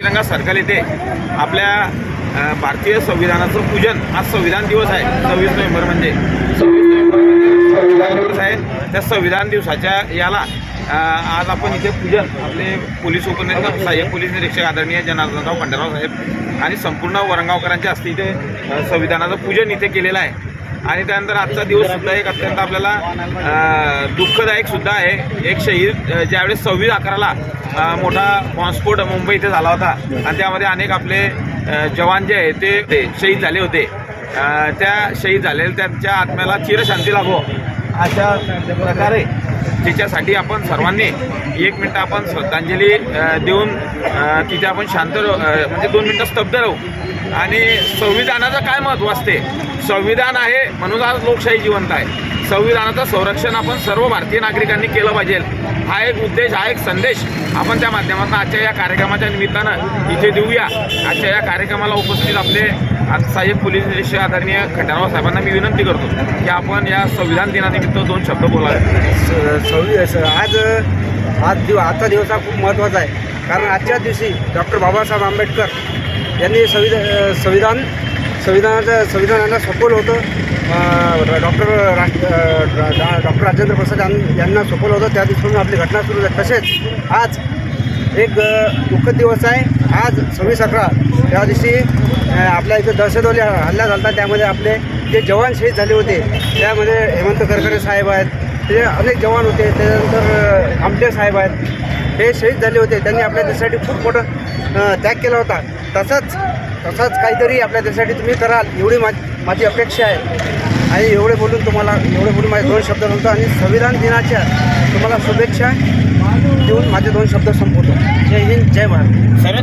तिरंगा सर्कल येथे आपल्या भारतीय संविधानाचं पूजन. आज संविधान दिवस आहे. सव्वीस नोव्हेंबर म्हणजे. सव्वीस नोव्हेंबर म्हणजे संविधान दिवस आहे. त्या संविधान दिवसाच्या याला आज आपण इथे पूजन. आपले पोलीस उपनिरीक्षक सहाय्यक पोलीस निरीक्षक आदरणीय जनार्दनराव खंडेराव साहेब आणि संपूर्ण वरंगावकरांच्या हस्ते इथे संविधानाचं पूजन इथे केलेलं आहे. आणि त्यानंतर आजचा दिवस सुद्धा एक अत्यंत आपल्याला दुःखदायकसुद्धा दुःखदायक सुद्धा आहे. एक शहीद ज्यावेळेस सव्वीस अकराला मोठा बॉम्बस्फोट मुंबई इथे झाला होता. आणि त्यामध्ये अनेक आपले जवान जे आहे ते ते शहीद झाले होते. त्या शहीद झालेल्या त्यांच्या आत्म्याला चिरशांती लाभो अशा प्रकारे तिच्यासाठी आपण सर्वांनी एक मिनटं आपण श्रद्धांजली देऊन तिथे आपण शांत राहू म्हणजे दोन मिनटं स्तब्ध राहू. आणि संविधानाचं काय महत्त्व असते? संविधान आहे म्हणून आज लोकशाही जिवंत आहे. संविधानाचं संरक्षण आपण सर्व भारतीय नागरिकांनी केलं पाहिजे. हा एक उद्देश हा एक संदेश आपण त्या माध्यमातून आजच्या या कार्यक्रमाच्या निमित्तानं इथे देऊया. आजच्या या कार्यक्रमाला उपस्थित आपले आज सहाय्यक पोलीस निरीक्षक आदरणीय खंडाराव साहेबांना मी विनंती करतो की आपण या संविधान दिनानिमित्त दोन शब्द बोलावे. स- आज आज दिव आजचा दिवस हा खूप महत्त्वाचा आहे. कारण आजच्या दिवशी डॉक्टर बाबासाहेब आंबेडकर यांनी संविधान संविधान संविधानाचं संविधानाला सोपवलं होतं. डॉक्टर डॉक्टर राजेंद्र प्रसाद यांना सोपवलं होतं. त्या दिवशी आपली घटना सुरू झाली. तसेच आज एक अ, दुःखद दिवस आहे. आज सव्वीस अकरा या दिवशी आपल्या इथं दहशतवादी हल्ला झाला होता. त्यामध्ये आपले जे जवान शहीद झाले होते त्यामध्ये हेमंत करकरे साहेब आहेत. ते अनेक जवान होते. त्याच्यानंतर आमटे साहेब आहेत. हे शहीद झाले होते. त्यांनी आपल्या देशासाठी खूप मोठं त्याग केला होता. तसंच तसंच काहीतरी आपल्या देशासाठी तुम्ही कराल एवढी मा माझी अपेक्षा आहे. आणि एवढे बोलून तुम्हाला एवढे बोलून माझे दोन शब्द बोलतो आणि संविधान दिनाच्या तुम्हाला शुभेच्छा. देऊन माझे दोन शब्द संपवतो. जय हिंद जय भारत. सर्व